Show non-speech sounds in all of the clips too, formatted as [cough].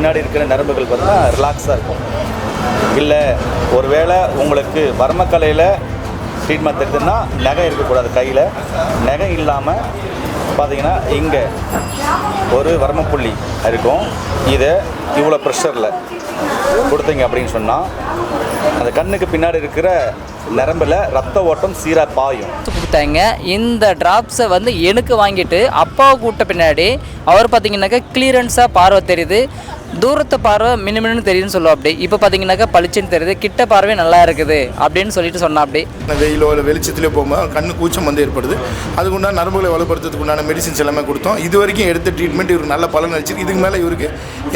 பின்னாடி இருக்கிற நரம்புகள் பார்த்தீங்கன்னா ரிலாக்ஸாக இருக்கும். இல்லை ஒருவேளை உங்களுக்கு வர்மக்கலையில் ட்ரீட்மெண்ட் தெரியுதுன்னா நகை இருக்கக்கூடாது கையில். நகை இல்லாமல் பார்த்தீங்கன்னா இங்கே ஒரு வர்மப்புள்ளி இருக்கும். இதை இவ்வளோ ப்ரெஷரில் கொடுத்தீங்க அப்படின்னு சொன்னால் அந்த கண்ணுக்கு பின்னாடி இருக்கிற நரம்பில் ரத்த ஓட்டம் சீராக பாயும். கொடுத்தாங்க. இந்த ட்ராப்ஸை வந்து எனக்கு வாங்கிட்டு அப்பாவை கூட்ட பின்னாடி அவர் பார்த்தீங்கன்னாக்கா கிளியரன்ஸாக பார்வை தெரியுது. தூரத்து பார்வை மினுமினு தெரியுதுன்னு சொல்லுவோம் அப்படி. இப்போ பார்த்தீங்கன்னாக்கா பளிச்சுன்னு தெரியுது. கிட்ட பார்வை நல்லா இருக்குது அப்படின்னு சொல்லிட்டு சொன்னா அப்படி. வெயிலோ இல்லை வெளிச்சத்துலேயோ போகும்போது கண்ணு கூச்சம் வந்து ஏற்படுது. அதுக்கு உண்டான நரம்புகளை வலுப்படுத்துறதுக்கு உண்டான மெடிசின்ஸ் எல்லாமே கொடுத்தோம். இது வரைக்கும் எடுத்த ட்ரீட்மெண்ட் இவருக்கு நல்ல பலன் அளிச்சிருக்கு. இதுக்கு மேலே இவருக்கு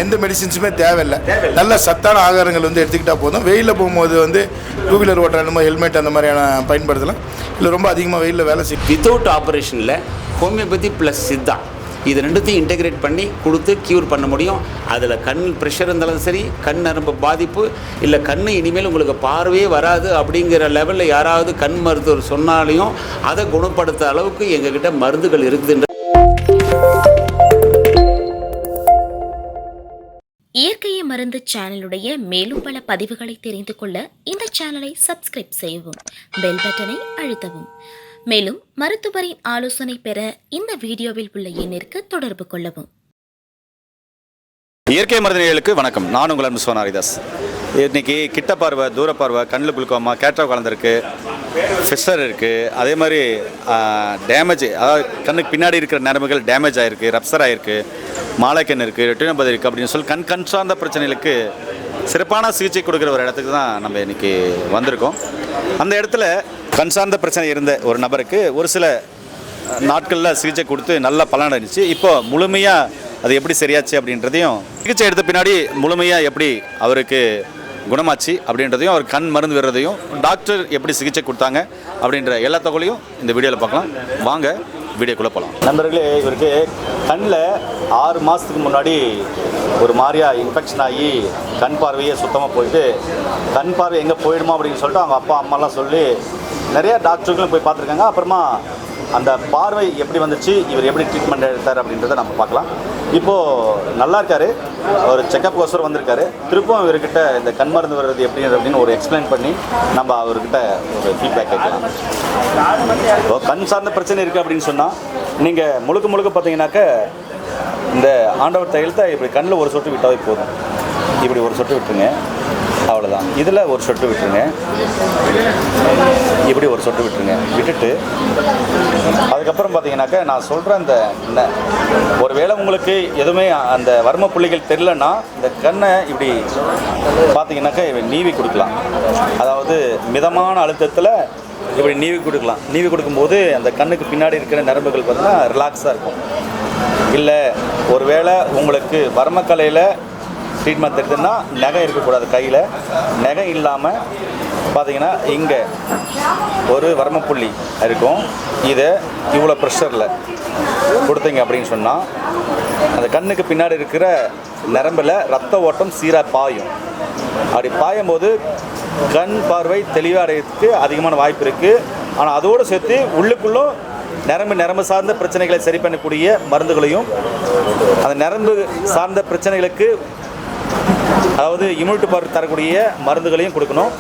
எந்த மெடிசின்ஸுமே தேவையில்லை. நல்ல சத்தான ஆகாரங்கள் வந்து எடுத்துக்கிட்டால் போதும். வெயிலில் போகும்போது வந்து டூ வீலர் ஓட்டுற மாதிரி ஹெல்மெட் அந்த மாதிரியான பயன்படுத்தலாம். இல்லை ரொம்ப அதிகமாக வெயிலில் வேலை செய்யும் வித்தவுட் ஆப்ரேஷனில் ஹோமியோபதி ப்ளஸ் சித்தா இது ரெண்டுத்தையும் இன்டெகிரேட் பண்ணி கொடுத்து க்யூர் பண்ண முடியும். அதில் கண் ப்ரெஷர் இருந்தாலும் சரி கண் நரம்பு பாதிப்பு இல்லை கண் இனிமேல் உங்களுக்கு பார்வையே வராது அப்படிங்கிற லெவலில் யாராவது கண் மருத்துவர் சொன்னாலையும் அதை குணப்படுத்த அளவுக்கு எங்ககிட்ட மருந்துகள் இருக்குதுன்ற மருந்து சேனலுடைய மேலும் பல பதிவுகளை தெரிந்து கொள்ள இந்த சேனலை சப்ஸ்கிரைப் செய்யவும் பெல் பட்டனை அழுத்தவும். மேலும் மருத்துவரின் ஆலோசனை பெற இந்த வீடியோவில் உள்ள எண்ணிற்கு தொடர்பு கொள்ளவும். இயற்கை மருந்தினர்களுக்கு வணக்கம். நான் உங்கள் அன்பு சோனாரிதாஸ். இன்றைக்கி இன்னைக்கு கிட்ட பார்வை தூர பார்வை கண்ணில் குளுக்கோமா கேட்ரா கலந்துருக்கு ஃபிஷர் இருக்குது அதே மாதிரி டேமேஜ் அதாவது கண்ணுக்கு பின்னாடி இருக்கிற நரம்புகள் டேமேஜ் ஆகிருக்கு ரப்சர் ஆகிருக்கு மாலைக்கண் இருக்குது ரெட்டினபதி இருக்குது அப்படின்னு சொல்லி கண் கண் சார்ந்த பிரச்சனைகளுக்கு சிறப்பான சிகிச்சை கொடுக்குற ஒரு இடத்துக்கு தான் நம்ம இன்றைக்கி வந்திருக்கோம். அந்த இடத்துல கண் சார்ந்த பிரச்சனை இருந்த ஒரு நபருக்கு ஒரு சில நாட்களில் சிகிச்சை கொடுத்து நல்ல பலன் அடைஞ்சிச்சு. இப்போ முழுமையாக அது எப்படி சரியாச்சு அப்படின்றதையும் சிகிச்சை எடுத்த பின்னாடி முழுமையாக எப்படி அவருக்கு குணமாச்சு அப்படின்றதையும் அவர் கண் மருந்து விடுறதையும் டாக்டர் எப்படி சிகிச்சை கொடுத்தாங்க அப்படின்ற எல்லா தகவலையும் இந்த வீடியோவில் பார்க்கலாம். வாங்க வீடியோக்குள்ளே போகலாம் நண்பர்களே இவருக்கு கண்ணில் ஆறு மாதத்துக்கு முன்னாடி ஒரு மாதிரியாக இன்ஃபெக்ஷன் ஆகி கண் பார்வையே சுத்தமாக போயிட்டு கண் பார்வை எங்கே போயிடுமா அப்படின்னு சொல்லிட்டு அவங்க அப்பா அம்மாலாம் சொல்லி நிறையா டாக்டர்களும் போய் பார்த்துருக்காங்க. அப்புறமா அந்த பார்வை எப்படி வந்துச்சு இவர் எப்படி ட்ரீட்மெண்ட் எடுத்தார் அப்படின்றத நம்ம பார்க்கலாம். இப்போது நல்லா இருக்காரு ஒரு செக்கப் கோசரம் வந்திருக்காரு. திருப்பவும் இவர்கிட்ட இந்த கண் மருந்து வர்றது எப்படி அப்படின்னு ஒரு எக்ஸ்பிளைன் பண்ணி நம்ம அவர்கிட்ட ஒரு ஃபீட்பேக் கேட்கலாம். இப்போ கண் சார்ந்த பிரச்சனை இருக்குது அப்படின்னு சொன்னால் நீங்கள் முழுக்க முழுக்க பார்த்தீங்கன்னாக்க இந்த ஆண்டவர் தையலத்தை இப்படி கண்ணில் ஒரு சொட்டு விட்டாவே போதும். இப்படி ஒரு சொட்டு விட்டுருங்க. அவ்வளோதான் இதில் ஒரு சொட்டு விட்டுருங்க. இப்படி ஒரு சொட்டு விட்டுருங்க. விட்டுட்டு அதுக்கப்புறம் பார்த்தீங்கன்னாக்கா நான் சொல்கிற அந்த ந- ஒருவேளை உங்களுக்கு எதுவுமே அந்த வர்ம புள்ளிகள் தெரிலன்னா இந்த கண்ணை இப்படி பார்த்தீங்கன்னாக்கா நீவி கொடுக்கலாம். அதாவது மிதமான அழுத்தத்தில் இப்படி நீவி கொடுக்கலாம். நீவி கொடுக்கும்போது அந்த கண்ணுக்கு பின்னாடி இருக்கிற நரம்புகள் பார்த்தீங்கன்னா ரிலாக்ஸாக இருக்கும். இல்லை ஒருவேளை உங்களுக்கு வர்மக்கலையில் ட்ரீட்மெண்ட் எடுத்துன்னா நகை இருக்கக்கூடாது கையில். நகை இல்லாமல் பார்த்தீங்கன்னா இங்கே ஒரு வர்மப்புள்ளி இருக்கும். இதை இவ்வளோ ப்ரெஷரில் கொடுத்தீங்க அப்படின்னு சொன்னால் அந்த கண்ணுக்கு பின்னாடி இருக்கிற நரம்பில் ரத்த ஓட்டம் சீராக பாயும். அப்படி பாயும்போது கண் பார்வை தெளிவாக அடையிறதுக்கு அதிகமான வாய்ப்பு இருக்குது ஆனால் அதோடு சேர்த்து உள்ளுக்குள்ளும் நரம்பு நரம்பு சார்ந்த பிரச்சனைகளை சரி பண்ணக்கூடிய மருந்துகளையும் அந்த நரம்பு சார்ந்த பிரச்சனைகளுக்கு அதாவது இம்யூனிட்டி பவர் தரக்கூடிய மருந்துகளையும் கொடுக்கணும்.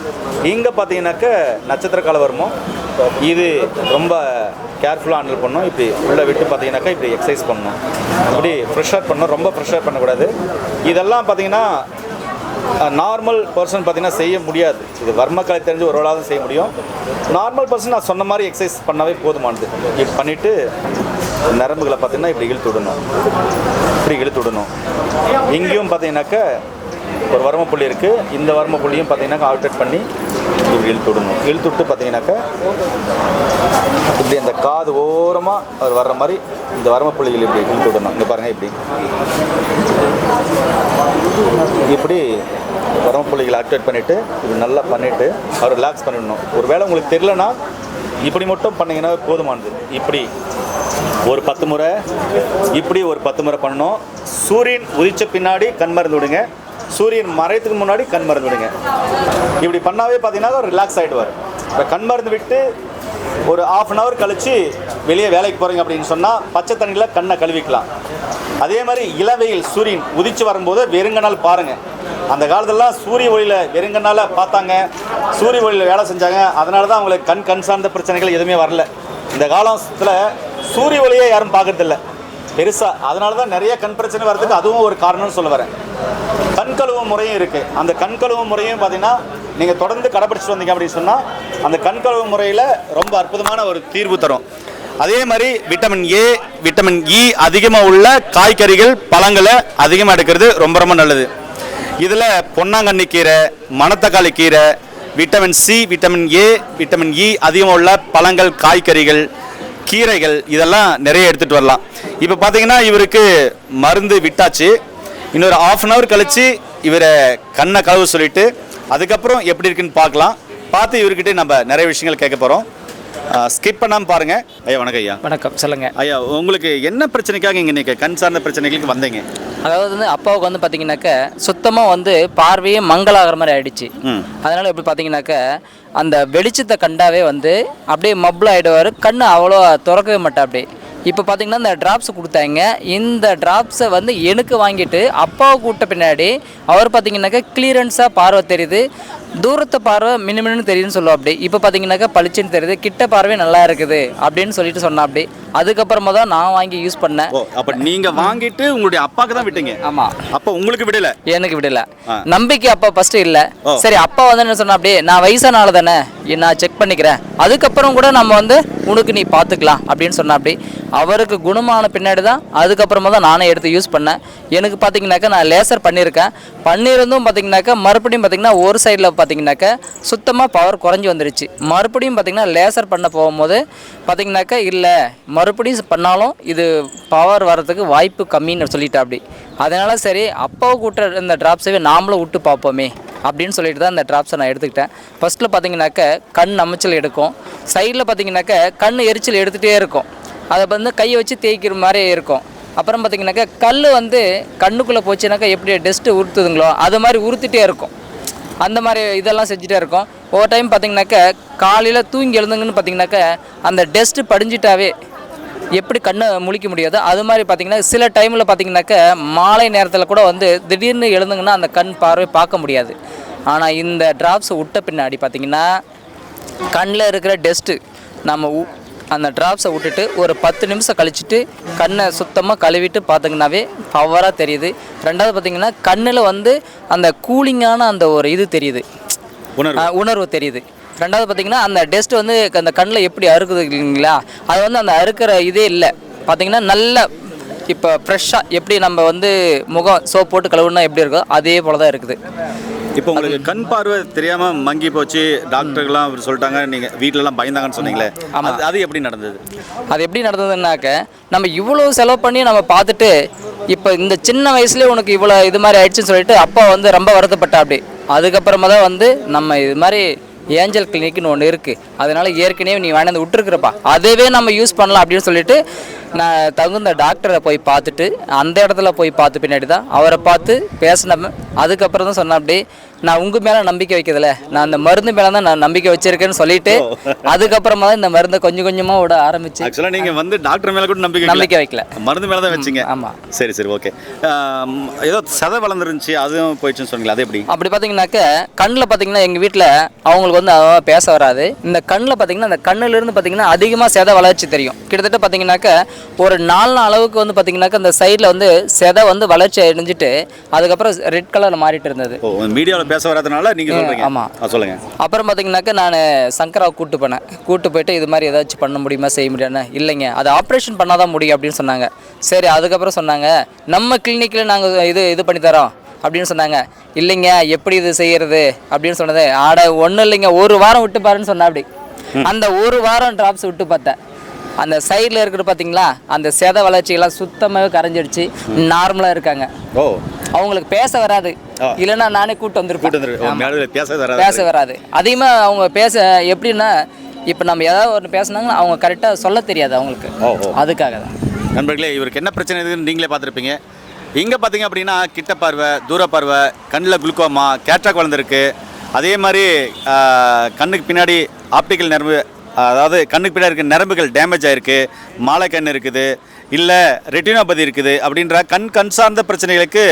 இங்கே பார்த்தீங்கன்னாக்க நட்சத்திர கால வருமோ? இது ரொம்ப கேர்ஃபுல்லாக ஹேண்டில் பண்ணணும். இப்படி உள்ளே விட்டு பார்த்தீங்கன்னாக்கா இப்படி எக்ஸசைஸ் பண்ணணும். இப்படி ப்ரெஷர் பண்ணணும். ரொம்ப ப்ரெஷர் பண்ணக்கூடாது. இதெல்லாம் பார்த்தீங்கன்னா நார்மல் பர்சன் பார்த்தீங்கன்னா செய்ய முடியாது. இது வர்மக்கலை தெரிஞ்சு ஒரு தான் செய்ய முடியும். நார்மல் பர்சன் நான் சொன்ன மாதிரி எக்ஸசைஸ் பண்ணவே போதுமானது. இப்படி பண்ணிவிட்டு நரம்புகளை பார்த்தீங்கன்னா இப்படி இழுத்து விடணும். இப்படி இழுத்து விடணும். இங்கேயும் பார்த்தீங்கன்னாக்க ஒரு வரும புள்ளி இருக்குது இந்த வரும புள்ளியும் பார்த்தீங்கன்னாக்கா ஆல்ட்ரேட் பண்ணி இப்படி இழுத்து விடணும். இழுத்து விட்டு பார்த்தீங்கன்னாக்கா இப்படி அந்த காது ஓரமாக அவர் வர்ற மாதிரி இந்த வரும புள்ளிகள் இப்படி இழுத்து விடணும். இங்கே பாருங்கள் இப்படி. இப்படி வரும புள்ளிகளை ஆக்டிவேட் பண்ணிவிட்டு இப்படி நல்லா பண்ணிவிட்டு அவர் ரிலாக்ஸ் பண்ணிடணும். ஒரு வேளை உங்களுக்கு தெரிலனா இப்படி மட்டும் பண்ணீங்கன்னா போதுமானது. இப்படி ஒரு பத்து முறை இப்படி ஒரு பத்து முறை பண்ணணும். சூரியன் உதிச்ச பின்னாடி கண் மருந்து விடுங்க. சூரியன் மறையத்துக்கு முன்னாடி கண் மருந்து விடுங்க. இப்படி பண்ணாவே பார்த்தீங்கன்னா ரிலாக்ஸ் ஆகிடுவார் இப்போ கண் மருந்து விட்டு ஒரு ஆஃப் அன் ஹவர் கழித்து வெளியே வேலைக்கு போகிறீங்க அப்படின்னு சொன்னால் பச்சை தண்ணியில் கண்ணை கழுவிக்கலாம். அதே மாதிரி இளவெயில் சூரியன் உதிச்சு வரும்போது வெறுங்கனால் பாருங்கள் அந்த காலத்துலலாம் சூரிய ஒளியில் வெறுங்கனால் பார்த்தாங்க. சூரிய ஒளியில் வேலை செஞ்சாங்க. அதனால தான் அவங்களுக்கு கண் கண் சார்ந்த பிரச்சனைகள் எதுவுமே வரல. இந்த காலத்தில் சூரிய ஒளியை யாரும் பார்க்கறதில்ல. பெருசாக அதனால தான் நிறைய கண் பிரச்சனை வர்றதுக்கு அதுவும் ஒரு காரணம்னு சொல்ல வரேன். கண்கழுவு முறையும் இருக்குது அந்த கண்கழுவு முறையும் பார்த்தீங்கன்னா நீங்கள் தொடர்ந்து கடைப்பிடிச்சிட்டு வந்தீங்க அப்படின்னு சொன்னால் அந்த கண்கழுவு முறையில் ரொம்ப அற்புதமான ஒரு தீர்வு தரும். அதே மாதிரி விட்டமின் ஏ விட்டமின் இ அதிகமாக உள்ள காய்கறிகள் பழங்களை அதிகமாக எடுக்கிறது ரொம்ப ரொம்ப நல்லது. இதில் பொன்னாங்கண்ணி கீரை மணத்தக்காளி கீரை vitamin C vitamin A vitamin E அதிகமாக உள்ள பழங்கள் காய்கறிகள் கீரைகள் இதெல்லாம் நிறைய எடுத்துகிட்டு வரலாம். இப்போ பார்த்தீங்கன்னா இவருக்கு மருந்து விட்டாச்சு. இன்னொரு ஆஃப் அன் ஹவர் கழித்து இவரை கண்ணை கழுவு சொல்லிட்டு அதுக்கப்புறம் எப்படி இருக்குன்னு பார்க்கலாம். பார்த்து இவர்கிட்ட நம்ம நிறைய விஷயங்கள் கேட்க போகிறோம் ஸ்கிப் பண்ணாமல் பாருங்கள் ஐயா வணக்கம் ஐயா. வணக்கம் சொல்லுங்க. ஐயா உங்களுக்கு என்ன பிரச்சனைக்காக இங்கே நீங்கள் கண் சார்ந்த பிரச்சனைகளுக்கு வந்தீங்க? அதாவது வந்து அப்பாவுக்கு வந்து பார்த்தீங்கன்னாக்க சுத்தமாக வந்து பார்வையே மங்கலாகிற மாதிரி ஆயிடுச்சு. அதனால் எப்படி பார்த்தீங்கன்னாக்க அந்த வெளிச்சத்தை கண்டாவே வந்து அப்படியே மப்பிள் ஆகிடுவார் கண்ணு அவ்வளோ திறக்கவே மாட்டா அப்படியே இப்போ பார்த்தீங்கன்னா இந்த ட்ராப்ஸ் கொடுத்தாங்க. இந்த ட்ராப்ஸை வந்து எனக்கு வாங்கிட்டு அப்பாவை கூட்ட பின்னாடி அவர் பார்த்தீங்கன்னாக்கா கிளியரன்ஸாக பார்வை தெரியுது. தூரத்தை பார்வை மினுமினு தெரியுதுன்னு சொல்லுவோம் அப்படி. இப்போ பார்த்தீங்கன்னாக்கா பளிச்சுன்னு தெரியுது. கிட்ட பார்வை நல்லா இருக்குது அப்படின்னு சொல்லிட்டு சொன்னா அப்படி. அதுக்கப்புறமா தான் நான் வாங்கி யூஸ் பண்ணேன். அப்போ நீங்கள் வாங்கிட்டு உங்களுடைய அப்பாவுக்கு தான் விட்டீங்க? ஆமாம் அப்போ உங்களுக்கு விடலை? எனக்கு விடல. நம்பிக்கை அப்பா ஃபர்ஸ்ட் இல்ல. சரி அப்பா வந்து என்ன சொன்னா அப்படியே நான் வயசான ஆளு தானே நான் செக் பண்ணிக்கிறேன். அதுக்கப்புறம் கூட நம்ம வந்து உனக்கு நீ பார்த்துக்கலாம் அப்படின்னு சொன்னா அப்படி. அவருக்கு குணமான பின்னாடி தான் அதுக்கப்புறமா தான் நானே எடுத்து யூஸ் பண்ணேன். எனக்கு பார்த்தீங்கன்னாக்கா நான் லேசர் பண்ணியிருக்கேன். பண்ணியிருந்தும் பார்த்தீங்கன்னாக்கா மறுபடியும் பார்த்தீங்கன்னா ஒரு சைடில் பார்த்தீங்கன்னாக்கா சுத்தமாக பவர் குறைஞ்சி வந்துருச்சு. மறுபடியும் பார்த்திங்கன்னா லேசர் பண்ண போகும்போது பார்த்திங்கனாக்கா இல்லை மறுபடியும் பண்ணாலும் இது பவர் வர்றதுக்கு வாய்ப்பு கம்மின்னு சொல்லிட்டா அப்படி அதனால சரி அப்போ கூட்ட இந்த ட்ராப்ஸவே நாமளும் விட்டு பார்ப்போமே அப்படின்னு சொல்லிட்டு தான் இந்த ட்ராப்ஸை நான் எடுத்துக்கிட்டேன். ஃபஸ்ட்டில் பார்த்தீங்கன்னாக்க கண் அமைச்சல் எடுக்கும். சைடில் பார்த்தீங்கன்னாக்க கண் எரிச்சல் எடுத்துகிட்டே இருக்கும். அதை வந்து கையை வச்சு தேய்க்கிற மாதிரி இருக்கும். அப்புறம் பார்த்தீங்கன்னாக்கா கல் வந்து கண்ணுக்குள்ளே போச்சுனாக்கா எப்படி டெஸ்ட்டு உறுத்துதுங்களோ அது மாதிரி உறுத்திட்டே இருக்கும். அந்த மாதிரி இதெல்லாம் செஞ்சுட்டே இருக்கோம். ஒவ்வொரு டைம் பார்த்தீங்கன்னாக்கா காலையில் தூங்கி எழுந்துங்கன்னு பார்த்தீங்கன்னாக்கா அந்த டெஸ்ட்டு படிஞ்சிட்டாவே எப்படி கண்ணை முழிக்க முடியாதோ அது மாதிரி பார்த்திங்கன்னா சில டைமில் பார்த்தீங்கன்னாக்கா மாலை நேரத்தில் கூட வந்து திடீர்னு எழுந்துங்கன்னா அந்த கண் பார்வை பார்க்க முடியாது. ஆனால் இந்த ட்ராப்ஸ் விட்ட பின்னாடி பார்த்திங்கன்னா கண்ணில் இருக்கிற டெஸ்ட்டு நம்ம உ- அந்த ட்ராப்ஸை விட்டுட்டு ஒரு பத்து நிமிஷம் கழிச்சிட்டு கண்ணை சுத்தமாக கழுவிட்டு பார்த்தீங்கன்னாவே பவராக தெரியுது. ரெண்டாவது பார்த்தீங்கன்னா கண்ணில் வந்து அந்த கூலிங்கான அந்த ஒரு இது தெரியுது. உணர்வு. தெரியுது. ரெண்டாவது பார்த்தீங்கன்னா அந்த டெஸ்ட் வந்து அந்த கண்ணில் எப்படி அறுக்குது இல்லைங்களா? அது வந்து அந்த அறுக்கிற இதே இல்லை. பார்த்தீங்கன்னா நல்ல இப்போ ஃப்ரெஷ்ஷாக எப்படி நம்ம வந்து முகம் சோப் போட்டு கழுவுனா எப்படி இருக்கோ அதே போல தான் இருக்குது. இப்போ உங்களுக்கு கண் பார்வை தெரியாம மங்கி போச்சு டாக்டர்கள்லாம் அவர் சொல்லிட்டாங்க நீங்க வீட்லலாம் பயந்தாங்கன்னு சொன்னீங்களே. அது அது எப்படி நடந்தது? அது எப்படி நடந்ததுன்னாக்க நம்ம இவ்வளோ செலவு பண்ணி நம்ம பார்த்துட்டு இப்போ இந்த சின்ன வயசுலேயே உனக்கு இவ்வளோ இது மாதிரி ஆயிடுச்சுன்னு சொல்லிட்டு அப்பா வந்து ரொம்ப வருத்தப்பட்டா அப்படி அதுக்கப்புறமா தான் வந்து நம்ம இது மாதிரி ஏஞ்சல் கிளினிக்னு ஒன்று இருக்குது அதனால் ஏற்கனவே நீ வேணாந்து விட்டுருக்குறப்பா. அதுவே நம்ம யூஸ் பண்ணலாம் அப்படின்னு சொல்லிட்டு நான் தகுந்த டாக்டரை போய் பார்த்துட்டு அந்த இடத்துல போய் பார்த்து பின்னாடி தான் அவரை பார்த்து பேசினப்ப அதுக்கப்புறம் தான் சொன்னேன் அப்படி நான் உங்கள் மேலே நம்பிக்கை வைக்கிறதில்ல நான் அந்த மருந்து மேலே தான் நான் நம்பிக்கை வச்சிருக்கேன்னு சொல்லிட்டு அதுக்கப்புறமா தான் இந்த மருந்தை கொஞ்சம் கொஞ்சமாக விட ஆரம்பிச்சு. ஆக்சுவலா நீங்க வந்து டாக்டர் மேல கூட நம்பிக்கை நம்பிக்கை வைக்கல. மருந்து மேல தான் வச்சீங்க? ஆமா. சரி சரி ஓகே ஏதோ சதை வளர்ந்துருந்துச்சு அதுவும் போயிடுச்சுன்னு சொன்னீங்களா அது எப்படி? அப்படி பார்த்தீங்கன்னாக்க கண்ணில் பார்த்தீங்கன்னா எங்கள் வீட்டில் அவங்களுக்கு வந்து அவ்வளவா பேச வராது. இந்த கண்ணில் பார்த்தீங்கன்னா அந்த கண்ணுலேருந்து பார்த்தீங்கன்னா அதிகமாக செதை வளர்ச்சி தெரியும். கிட்டத்தட்ட பார்த்தீங்கன்னாக்க ஒரு நாலு நாள் அளவுக்கு வந்து பார்த்தீங்கன்னாக்க அந்த சைடில் வந்து செதை வந்து வளர்ச்சி அடைஞ்சிட்டு அதுக்கப்புறம் ரெட் கலரில் மாறிட்டு இருந்தது. மீடியாவில் பேச வராதனால நீங்க சொல்றீங்க. ஆமா. ஆ, சொல்லுங்க. அப்புறம் பார்த்தீங்கன்னாக்க நான் சங்கராவை கூட்டு போனேன். கூட்டு போயிட்டு இது மாதிரி ஏதாச்சும் பண்ண முடியுமா செய்ய முடியாதுன்னு இல்லைங்க. அது ஆப்ரேஷன் பண்ணால் தான் முடியும் அப்படின்னு சொன்னாங்க. சரி அதுக்கப்புறம் சொன்னாங்க நம்ம கிளினிக்கில் நாங்கள் இது இது பண்ணி தரோம் அப்படின்னு சொன்னாங்க. இல்லைங்க எப்படி இது செய்யறது அப்படின்னு சொன்னது ஆட ஒன்றும் இல்லைங்க ஒரு வாரம் விட்டு பாருன்னு சொன்னா அப்படி. அந்த ஒரு வாரம் ட்ராப்ஸ் விட்டு பார்த்தேன். அந்த சைடில் இருக்கிற பார்த்தீங்களா அந்த செத வளர்ச்சியெல்லாம் சுத்தமாகவே கரைஞ்சிடுச்சு. நார்மலாக இருக்காங்க. ஓ. அவங்களுக்கு பேச வராது. இல்லைன்னா நானே கூட்டு வந்திருப்பேன். பேச வராது. பேச வராது. அதிகமாக அவங்க பேச எப்படின்னா இப்போ நம்ம ஏதாவது ஒன்று பேசுனாங்கன்னா அவங்க கரெக்டாக சொல்ல தெரியாது அவங்களுக்கு. அதுக்காக தான். நண்பர்களே இவருக்கு என்ன பிரச்சனை இருக்குன்னு நீங்களே பார்த்துருப்பீங்க. இங்கே பார்த்தீங்க அப்படின்னா கிட்ட பார்வை தூர பார்வை கண்ணில் குளுக்கோமா கேட்ராக் வளர்ந்துருக்கு அதே மாதிரி கண்ணுக்கு பின்னாடி ஆப்டிக்கல் நர்வு அதாவது கண்ணுக்கு பின்னாடி இருக்க நரம்புகள் டேமேஜ் ஆகிருக்கு மாலை கண் இருக்குது இல்லை ரெட்டினோபதி இருக்குது அப்படின்ற கண் கண் சார்ந்த பிரச்சனைகளுக்கு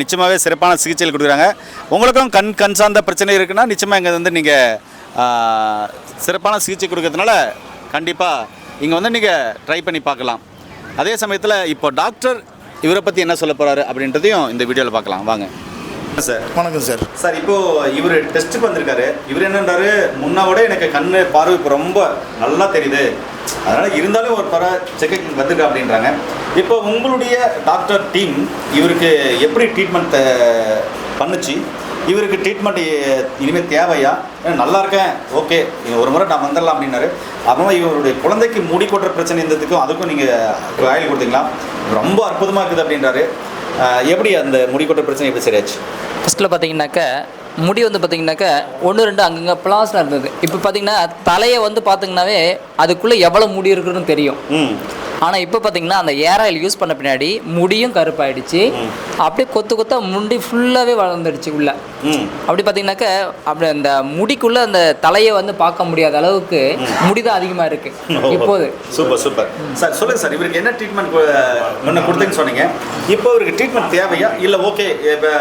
நிச்சயமாகவே சிறப்பான சிகிச்சைகள் கொடுக்குறாங்க. உங்களுக்கும் கண் கண் சார்ந்த பிரச்சனை இருக்குன்னா நிச்சயமாக இங்கே வந்து நீங்கள் சிறப்பான சிகிச்சை கொடுக்கறதுனால கண்டிப்பாக இங்கே வந்து நீங்கள் ட்ரை பண்ணி பார்க்கலாம். அதே சமயத்தில் இப்போ டாக்டர் இவரை பற்றி என்ன சொல்ல போகிறாரு அப்படின்றதையும் இந்த வீடியோவில் பார்க்கலாம். வாங்க. சார். வணக்கம் சார். சார் இப்போ இவர் டெஸ்ட்டுக்கு வந்திருக்காரு. இவர் என்னன்றாரு? முன்ன விட எனக்கு கண்ணு பார்வை இப்போ ரொம்ப நல்லா தெரியுது. அதனால இருந்தாலும் ஒரு பர செக்கப் வந்திருக்கா அப்படின்றாங்க. இப்போ உங்களுடைய டாக்டர் டீம் இவருக்கு எப்படி ட்ரீட்மெண்ட் பண்ணுச்சு? இவருக்கு ட்ரீட்மெண்ட் இனிமேல் தேவையா? நல்லா இருக்கேன். ஓகே ஒரு முறை நான் வந்துடலாம் அப்படின்னாரு. அப்புறமா இவருடைய குழந்தைக்கு முடி கொட்டுற பிரச்சனை இருந்ததுக்கும் அதுக்கும் நீங்கள் ஆயில் கொடுத்தீங்களா? ரொம்ப அற்புதமாக இருக்குது அப்படின்றாரு. எப்படி அந்த முடி கொட்டுற பிரச்சனை எப்படி சரியாச்சு? ஃபஸ்ட்டில் பார்த்தீங்கன்னாக்க முடி வந்து பார்த்தீங்கன்னாக்க ஒன்று ரெண்டு அங்கங்கே பிளாஸ்லாம் இருந்தது. இப்போ பார்த்தீங்கன்னா தலையை வந்து பார்த்தீங்கன்னாவே அதுக்குள்ளே எவ்வளோ முடி இருக்குன்னு தெரியும். ஆனால் இப்போ பார்த்தீங்கன்னா அந்த ஏர் ஆயில் யூஸ் பண்ண பின்னாடி முடியும் கருப்பாயிடுச்சு. அப்படியே கொத்து கொத்தா முடி ஃபுல்லாகவே வளர்ந்துடுச்சு உள்ள. அப்படி பார்த்தீங்கன்னாக்க அப்படி அந்த முடிக்குள்ளே அந்த தலையை வந்து பார்க்க முடியாத அளவுக்கு முடி தான் அதிகமாக இருக்குது இப்போது. Super super. சார் சொல்லுங்க சார் இவருக்கு என்ன ட்ரீட்மெண்ட் முன்ன கொடுத்தேன்னு சொன்னீங்க. இப்போ இவருக்கு ட்ரீட்மெண்ட் தேவையா? இல்லை ஓகே இப்போ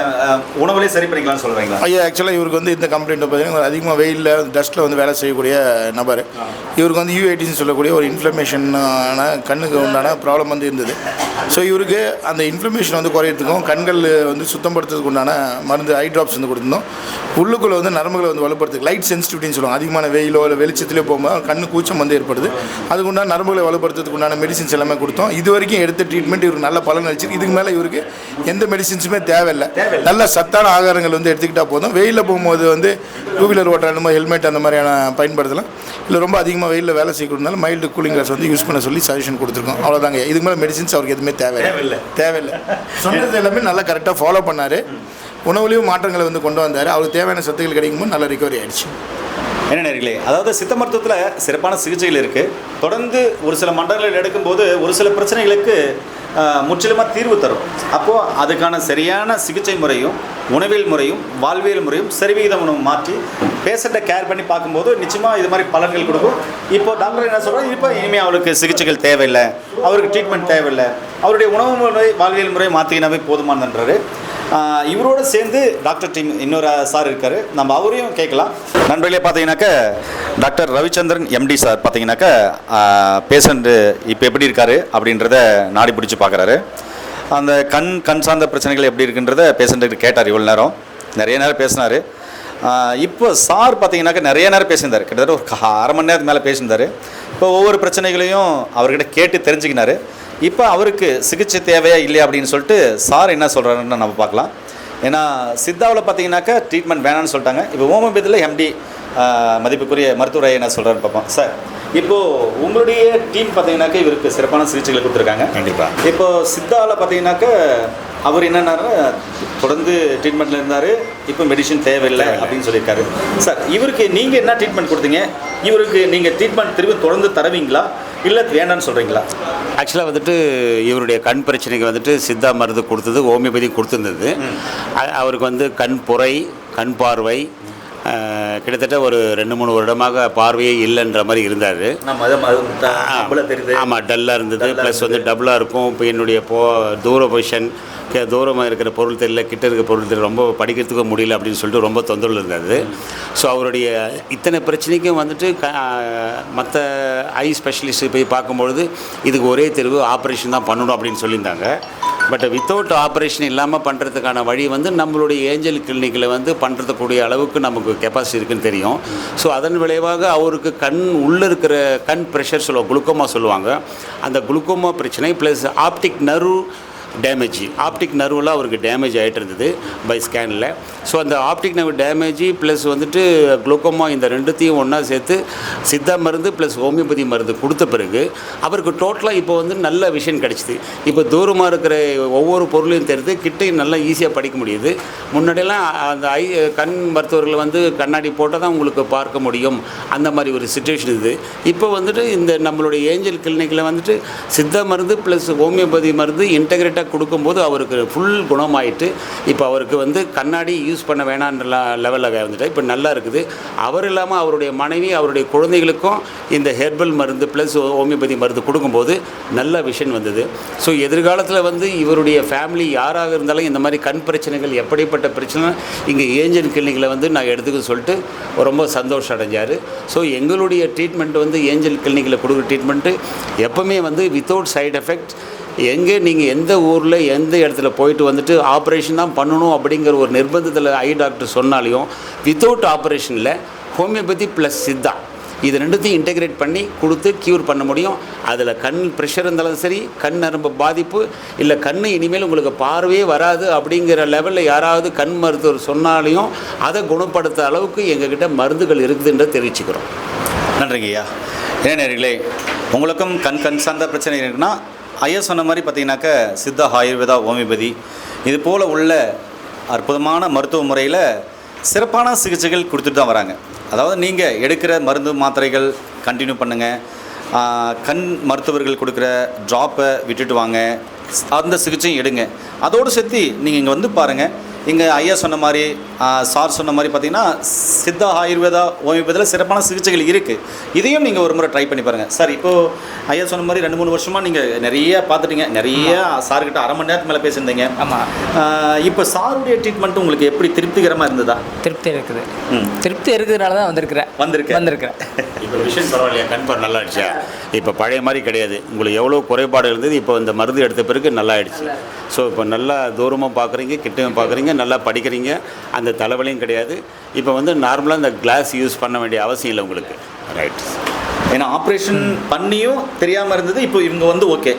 உணவுலேயே சரி பண்ணிக்கலாம்னு சொல்கிறீங்களா ஐயா ஆக்சுவலாக இவருக்கு வந்து இந்த கம்ப்ளைண்ட் பார்த்தீங்கன்னா அதிகமாக வெயிலில் டஸ்ட்டில் வந்து வேலை செய்யக்கூடிய நபர். இவருக்கு வந்து யூஐடின்னு சொல்லக்கூடிய ஒரு இன்ஃப்ளமேஷனான கண்ணுக்கு உண்டான ப்ராப்ளம் வந்து இருந்தது. ஸோ இவருக்கு அந்த இன்ஃப்ளமேஷன் வந்து குறையிறதுக்கும் கண்கள் வந்து சுத்தப்படுத்துறதுக்கு உண்டான மருந்து ஐ ட்ராப்ஸ் வந்து கொடுத்துருந்தோம். உள்ளுக்குள்ளே வந்து நரம்புகளை வந்து வலுப்படுத்து லைட் சென்சிட்டிவிட்டின்னு சொல்லுவாங்க. அதிகமான வெயிலோ இல்லை வெளிச்சத்திலே போகும்போது கண்ணு கூச்சம் வந்து ஏற்படுது. அதுக்குண்டான நரம்புகளை வலுப்படுத்துறதுக்கு உண்டான மெடிசின்ஸ் எல்லாமே கொடுத்தோம். இது வரைக்கும் எடுத்த ட்ரீட்மெண்ட் இவருக்கு நல்ல பலன் அளிச்சிருக்கு. இதுக்கு மேலே இவருக்கு எந்த மெடிசின்ஸுமே தேவையில்லை. நல்ல சத்தான ஆகாரங்கள் வந்து எடுத்துக்கிட்டால் போதும். வெயிலில் போகும்போது வந்து டூ வீலர் ஓட்டுற அந்த மாதிரி ஹெல்மெட் அந்த மாதிரியான பயன்படுத்தலாம். இல்லை ரொம்ப அதிகமாக வெயிலில் வேலை செய்யக்கூடாதுனால மைல்டு கூலிங் கிளாஸ் வந்து யூஸ் பண்ண சொல்லி சஜஷன் கொடுத்துருக்கோம். அவ்வளோதாங்க இதுக்கு மேலே மெடிசின்ஸ் அவருக்கு எதுவுமே தேவையில்லை. தேவையில்லை. [laughs] சொன்னது எல்லாமே நல்லா கரெக்டாக ஃபாலோ பண்ணார். உணவுலையும் மாற்றங்களை வந்து கொண்டு வந்தார். அவருக்கு தேவையான சத்துக்கள் கிடைக்கும்போது நல்ல ரிகவரி ஆயிடுச்சு. என்ன நேர்களே அதாவது சித்த மருத்துவத்தில் சிறப்பான சிகிச்சைகள் இருக்குது தொடர்ந்து ஒரு சில மண்டலங்கள் எடுக்கும்போது ஒரு சில பிரச்சனைகளுக்கு முற்றிலுமாக தீர்வு தரும். அப்போது அதுக்கான சரியான சிகிச்சை முறையும் உணவியல் முறையும் வாழ்வியல் முறையும் சரிவிகித உணவு மாற்றி பேஷண்ட்டை கேர் பண்ணி பார்க்கும்போது நிச்சயமாக இது மாதிரி பலன்கள் கொடுக்கும். இப்போ டாக்டர் என்ன சொல்கிறாங்க இப்போ இனிமேல் அவருக்கு சிகிச்சைகள் தேவையில்லை. அவருக்கு ட்ரீட்மெண்ட் தேவையில்லை. அவருடைய உணவு முறை வாழ்வியல் முறை மாற்றினாவே போதுமானன்றாரு இவரோடு இவரோட சேர்ந்து டாக்டர் டீம் இன்னொரு சார் இருக்கார். நம்ம அவரையும் கேட்கலாம். நண்பர்களே பார்த்தீங்கன்னாக்க டாக்டர் ரவிச்சந்திரன் எம்டி சார் பார்த்தீங்கன்னாக்கா பேஷண்ட்டு இப்போ எப்படி இருக்காரு அப்படின்றத நாடி பிடிச்சி பார்க்குறாரு. அந்த கண் கண் சார்ந்த பிரச்சனைகள் எப்படி இருக்குன்றத பேஷண்ட்டுக்கு கேட்டார் இவ்வளோ நேரம். நிறைய நேரம் பேசினார். இப்போ சார் பார்த்தீங்கன்னாக்க நிறைய நேரம் பேசியிருந்தார். கிட்டத்தட்ட ஒரு அரை மணி நேரத்துக்கு மேலே பேசியிருந்தார். இப்போ ஒவ்வொரு பிரச்சனைகளையும் அவர்கிட்ட கேட்டு தெரிஞ்சுக்கினாரு. இப்போ அவருக்கு சிகிச்சை தேவையா இல்லையா அப்படின்னு சொல்லிட்டு சார் என்ன சொல்கிறாருன்னு நம்ம பார்க்கலாம். ஏன்னா சித்தாவில் பார்த்தீங்கன்னாக்கா ட்ரீட்மெண்ட் வேணாம்னு சொல்லிட்டாங்க. இப்போ ஹோமியோபதியில் எம்டி மதிப்புக்குரிய மருத்துவரை என்ன சொல்கிறாருன்னு பார்ப்போம். சார் இப்போது உங்களுடைய டீம் பார்த்தீங்கன்னாக்கா இவருக்கு சிறப்பான சிகிச்சைகளை கொடுத்துருக்காங்க. கண்டிப்பாக இப்போ சித்தாவில் பார்த்தீங்கன்னாக்கா அவர் என்னன்னாரு தொடர்ந்து ட்ரீட்மெண்ட்டில் இருந்தார் இப்போ மெடிசின் தேவையில்லை அப்படின்னு சொல்லியிருக்காரு. சார் இவருக்கு நீங்கள் என்ன ட்ரீட்மெண்ட் கொடுத்தீங்க? இவருக்கு நீங்கள் ட்ரீட்மெண்ட் திரும்பி தொடர்ந்து தருவீங்களா? இல்லை வேண்டாம்னு சொல்கிறீங்களா ஆக்சுவலாக வந்துட்டு இவருடைய கண் பிரச்சனைக்கு வந்துட்டு சித்தா மருந்து கொடுத்தது ஹோமியோபதி கொடுத்துருந்தது. அவருக்கு வந்து கண் புரை கண் பார்வை கிட்டத்தட்ட ஒரு ரெண்டு மூணு வருடமாக பார்வையே இல்லைன்ற மாதிரி இருந்தார். ஆமாம் டல்லாக இருந்தது ப்ளஸ் வந்து டபுளாக இருக்கும். இப்போ என்னுடைய போ தூர பொசிஷன் தூரமாக இருக்கிற பொருள் தெரியல கிட்ட இருக்கிற பொருள் தெரியல ரொம்ப படிக்கிறதுக்கு முடியல அப்படின்னு சொல்லிட்டு ரொம்ப தொந்தரவு இருந்தது ஸோ அவருடைய இத்தனை பிரச்சனைக்கும் வந்துட்டு மற்ற ஐ ஸ்பெஷலிஸ்ட்டு போய் பார்க்கும்பொழுது இதுக்கு ஒரே தெரிவு ஆப்ரேஷன் தான் பண்ணணும் அப்படின்னு சொல்லியிருந்தாங்க. பட் வித்தவுட் ஆப்ரேஷன் இல்லாமல் பண்ணுறதுக்கான வழி வந்து நம்மளுடைய ஏஞ்சல் கிளினிக்கில் வந்து பண்ணுறதுக்கூடிய அளவுக்கு நமக்கு கெப்பாசிட்டி இருக்குன்னு தெரியும். ஸோ அதன் விளைவாக அவருக்கு கண் உள்ளே இருக்கிற கண் ப்ரெஷர் சொல்லுவாங்க குளுக்கோமா சொல்லுவாங்க. அந்த குளுக்கோமா பிரச்சனை plus optic nerve damage optic நர்வில் அவருக்கு டேமேஜ் ஆகிட்டு இருந்தது பை ஸ்கேனில் ஸோ அந்த ஆப்டிக் நர்வ் டேமேஜ் ப்ளஸ் வந்துட்டு குளுக்கோமா இந்த ரெண்டுத்தையும் ஒன்றா சேர்த்து சித்தா மருந்து ப்ளஸ் ஹோமியோபதி மருந்து கொடுத்த பிறகு அவருக்கு டோட்டலாக இப்போ வந்து நல்ல விஷயம் கிடச்சிது. இப்போ தூரமாக இருக்கிற ஒவ்வொரு பொருளையும் தெரிந்து கிட்டையும் நல்லா ஈஸியாக படிக்க முடியுது. முன்னாடியெல்லாம் அந்த ஐ கண் மருத்துவர்கள் வந்து கண்ணாடி போட்டால் தான் உங்களுக்கு பார்க்க முடியும். அந்த மாதிரி ஒரு சுச்சுவேஷன் இது. இப்போ வந்துட்டு இந்த நம்மளுடைய ஏஞ்சல் கிளினிக்கில் வந்துட்டு சித்த மருந்து ப்ளஸ் ஹோமியோபதி மருந்து இன்டகிரேட்டாக அவர்கிட்ட கொடுக்கும்போது அவருக்கு ஃபுல் குணமாயிட்டு இப்போ அவருக்கு வந்து கண்ணாடி யூஸ் பண்ண வேணான்ற லெவலில் வந்துட்டு இப்போ நல்லா இருக்குது. அவர் இல்லாமல் அவருடைய மனைவி அவருடைய குழந்தைகளுக்கும் இந்த ஹெர்பல் மருந்து ப்ளஸ் ஹோமியோபதி மருந்து கொடுக்கும்போது நல்ல விஷன் வந்தது. ஸோ எதிர்காலத்தில் வந்து இவருடைய ஃபேமிலி யாராக இருந்தாலும் இந்த மாதிரி கண் பிரச்சனைகள் எப்படிப்பட்ட பிரச்சனை இங்கே ஏஞ்சல் கிளினிக்கில் வந்து நான் எடுத்துக்க சொல்லிட்டு ரொம்ப சந்தோஷம் அடைஞ்சார். ஸோ எங்களுடைய ட்ரீட்மெண்ட் வந்து ஏஞ்சல் கிளினிக்கில் கொடுக்குற ட்ரீட்மெண்ட்டு எப்போவுமே வந்து வித்தவுட் சைடு எஃபெக்ட் எங்கே நீங்கள் எந்த ஊரில் எந்த இடத்துல போயிட்டு வந்துட்டு ஆப்ரேஷன் தான் பண்ணணும் அப்படிங்கிற ஒரு நிர்பந்தத்தில் ஐ டாக்டர் சொன்னாலையும் வித்தவுட் ஆப்ரேஷனில் ஹோமியோபதி ப்ளஸ் சித்தா. இது ரெண்டுத்தையும் இன்டெகிரேட் பண்ணி கொடுத்து க்யூர் பண்ண முடியும். அதில் கண் ப்ரெஷர் இருந்தாலும் சரி கண் நரம்பு பாதிப்பு இல்லை கண் இனிமேல் உங்களுக்கு பார்வையே வராது அப்படிங்கிற லெவலில் யாராவது கண் மருத்துவர் சொன்னாலையும் அதை குணப்படுத்த அளவுக்கு எங்ககிட்ட மருந்துகள் இருக்குதுன்றதை தெரிவிச்சுக்கிறோம். நன்றிங்கய்யா. ஏன் நேர்களே உங்களுக்கும் கண் கண் சார்ந்த பிரச்சனை இருக்குன்னா ஐயா சொன்ன மாதிரி பார்த்தீங்கன்னாக்க சித்தா ஆயுர்வேதா ஹோமியோபதி இது போல் உள்ள அற்புதமான மருத்துவ முறையில் சிறப்பான சிகிச்சைகள் கொடுத்துட்டு தான் வராங்க. அதாவது நீங்கள் எடுக்கிற மருந்து மாத்திரைகள் கண்டினியூ பண்ணுங்கள் கண் மருத்துவர்கள் கொடுக்குற ட்ராப்பை விட்டுட்டு வாங்க. அந்த சிகிச்சையும் எடுங்க. அதோடு சேர்த்து நீங்கள் இங்கே வந்து பாருங்கள் இங்கே ஐயா சொன்ன மாதிரி சார் சொன்ன மாதிரி பார்த்தீங்கன்னா சித்தா ஆயுர்வேதா ஹோமியோபதியில் சிறப்பான சிகிச்சைகள் இருக்குது இதையும் நீங்கள் ஒரு முறை ட்ரை பண்ணி பாருங்கள் சார் இப்போது ஐயா சொன்ன மாதிரி ரெண்டு மூணு வருஷமாக நீங்கள் நிறைய பார்த்துட்டீங்க நிறைய சார்கிட்ட அரை மணி நேரத்துக்கு மேலே பேசியிருந்தீங்க. ஆமாம் இப்போ சாருடைய ட்ரீட்மெண்ட் உங்களுக்கு எப்படி திருப்திகரமாக இருந்ததா? திருப்தி இருக்குது. ம். திருப்தி இருக்கிறதுனால தான் வந்திருக்கிறேன். வந்திருக்கேன். வந்திருக்கிறேன். இப்போ விஷயம் பரவாயில்லையா? கன்ஃபார்ம் நல்லா ஆயிடுச்சா இப்போ பழைய மாதிரி கிடையாது. உங்களுக்கு எவ்வளோ குறைபாடு இருந்தது இப்போ இந்த மருந்து எடுத்த பிறகு நல்லா ஆயிடுச்சு ஸோ இப்போ நல்லா தூரமாக பார்க்குறீங்க கிட்டவும் பார்க்குறீங்க நல்லா படிக்கிறீங்க அந்த தலைவலியும் கிடையாது. இப்போ வந்து நார்மலாக இந்த கிளாஸ் யூஸ் பண்ண வேண்டிய அவசியம் இல்லை உங்களுக்கு. ரைட் ஏன்னா ஆப்ரேஷன் பண்ணியும் தெரியாமல் இருந்தது இப்போ இவங்க வந்து ஓகே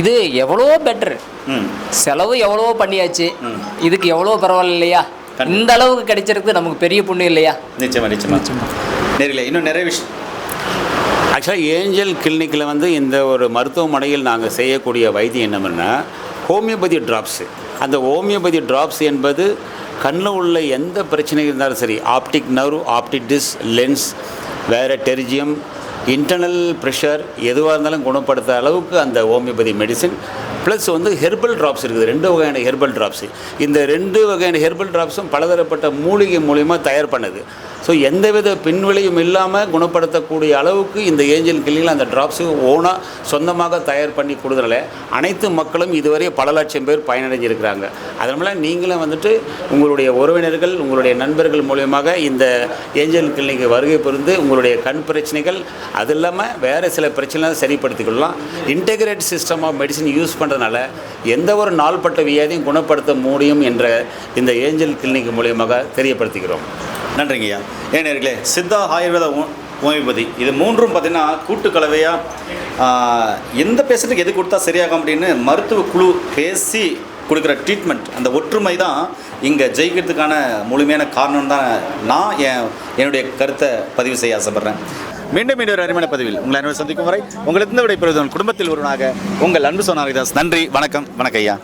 இது எவ்வளோ பெட்டர் செலவு எவ்வளோ பண்ணியாச்சு. இதுக்கு எவ்வளோ பரவாயில்ல இல்லையா. இந்த அளவுக்கு கிடைச்சிருக்கு நமக்கு பெரிய புண்ணியம் இல்லையா? நிச்சயமா நிச்சயமா. நேரில் இன்னும் நிறைய விஷயம். ஆக்சுவலாக ஏஞ்சல் கிளினிக்கில் வந்து இந்த ஒரு மருத்துவமனையில் நாங்கள் செய்யக்கூடிய வைத்தியம் என்னமென்னா ஹோமியோபதி ட்ராப்ஸு அந்த ஹோமியோபதி ட்ராப்ஸ் என்பது கண்ணில் உள்ள எந்த பிரச்சனை இருந்தாலும் சரி optic nerve optic disc lens வேறு டெரிஜியம் இன்டர்னல் ப்ரெஷர் எதுவாக இருந்தாலும் குணப்படுத்த அளவுக்கு அந்த ஹோமியோபதி மெடிசின் ப்ளஸ் வந்து ஹெர்பல் ட்ராப்ஸ் இருக்குது ரெண்டு வகையான ஹெர்பல் ட்ராப்ஸு இந்த ரெண்டு வகையான ஹெர்பல் ட்ராப்ஸும் பலதரப்பட்ட மூலிகை மூலியமாக தயார் பண்ணுது. ஸோ எந்தவித பின்விளையும் இல்லாமல் குணப்படுத்தக்கூடிய அளவுக்கு இந்த ஏஞ்சல் கிளினில் அந்த ட்ராப்ஸு ஓனாக சொந்தமாக தயார் பண்ணி கொடுத்தனால அனைத்து மக்களும் இதுவரை பல லட்சம் பேர் பயனடைஞ்சிருக்கிறாங்க. அதனால நீங்களும் வந்துட்டு உங்களுடைய உறவினர்கள் உங்களுடைய நண்பர்கள் மூலியமாக இந்த ஏஞ்சல் கிளினிக்கு வருகை புரிந்து உங்களுடைய கண் பிரச்சனைகள் அது இல்லாமல் வேறு சில பிரச்சனை சரிப்படுத்திக்கொள்ளலாம். Integrate system of medicine use பண்ணுறதுனால எந்த ஒரு நாள்பட்ட வியாதியும் குணப்படுத்த முடியும் என்ற இந்த ஏஞ்சல் கிளினிக் மூலியமாக தெரியப்படுத்திக்கிறோம். நன்றிங்க ஐயா. ஏன் சித்தா ஆயுர்வேத ஹோ- ஹோமியோபதி இது மூன்றும் பார்த்தீங்கன்னா கூட்டு கலவையாக எந்த பேஷண்ட்டுக்கு எது கொடுத்தா சரியாகும் அப்படின்னு மருத்துவ குழு பேசி கொடுக்குற ட்ரீட்மெண்ட் அந்த ஒற்றுமை தான் இங்கே ஜெயிக்கிறதுக்கான முழுமையான காரணம் தான் நான் என் என்னுடைய கருத்தை பதிவு செய்ய ஆசைப்பட்றேன். மீண்டும் மீண்டும் ஒரு அருமையான பதிவில் உங்களை அனைவரும் சந்திக்கும் வரை உங்களுக்கு இந்த விடைபெறுவதன் குடும்பத்தில் ஒருவனாக உங்கள் அன்பு சொன்னாரிதாஸ் நன்றி வணக்கம் வணக்கம் ஐயா.